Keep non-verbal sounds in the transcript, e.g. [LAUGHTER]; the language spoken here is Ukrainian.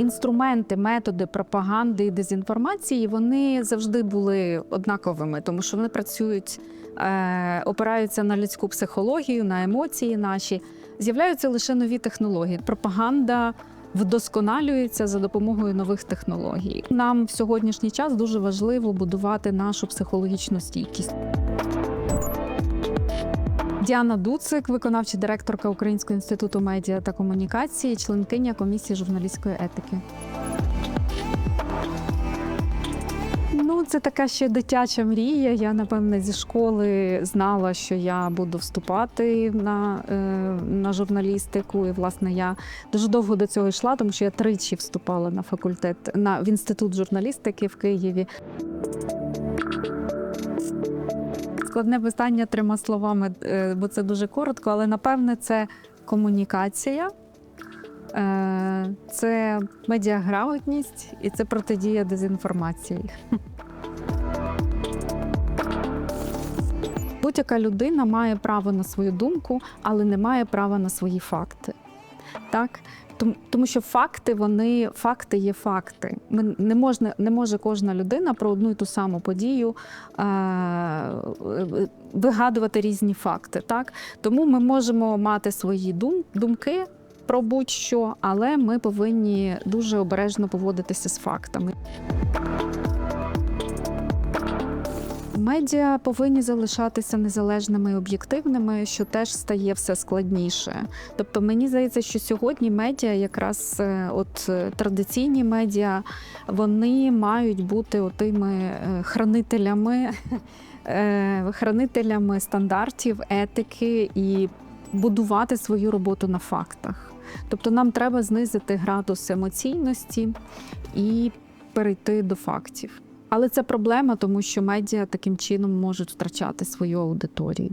інструменти, методи пропаганди і дезінформації вони завжди були однаковими, тому що вони працюють, е, опираються на людську психологію, на емоції наші. З'являються лише нові технології. Пропаганда вдосконалюється за допомогою нових технологій. Нам в сьогоднішній час дуже важливо будувати нашу психологічну стійкість. Діана Дуцик, виконавча директорка Українського інституту медіа та комунікації, членкиня комісії журналістської етики. Ну, це така ще дитяча мрія. Я, напевне, зі школи знала, що я буду вступати на, е, на журналістику. І, власне, я дуже довго до цього йшла, тому що я тричі вступала на факультет на в інститут журналістики в Києві. Складне питання трьома словами, е, бо це дуже коротко, але напевне це комунікація, е, це медіаграмотність і це протидія дезінформації. [LAUGHS] Будь-яка людина має право на свою думку, але не має права на свої факти. Так? Тому, тому що факти, вони факти є факти. Ми не можна, не може кожна людина про одну і ту саму подію е, вигадувати різні факти. Так? Тому ми можемо мати свої дум, думки про будь-що, але ми повинні дуже обережно поводитися з фактами. Медіа повинні залишатися незалежними і об'єктивними, що теж стає все складніше. Тобто, мені здається, що сьогодні медіа, якраз е, от е, традиційні медіа, вони мають бути отими е, хранителями, [LAUGHS] хранителями стандартів, етики і будувати свою роботу на фактах. Тобто, нам треба знизити градус емоційності і перейти до фактів. Але це проблема, тому що медіа таким чином можуть втрачати свою аудиторію.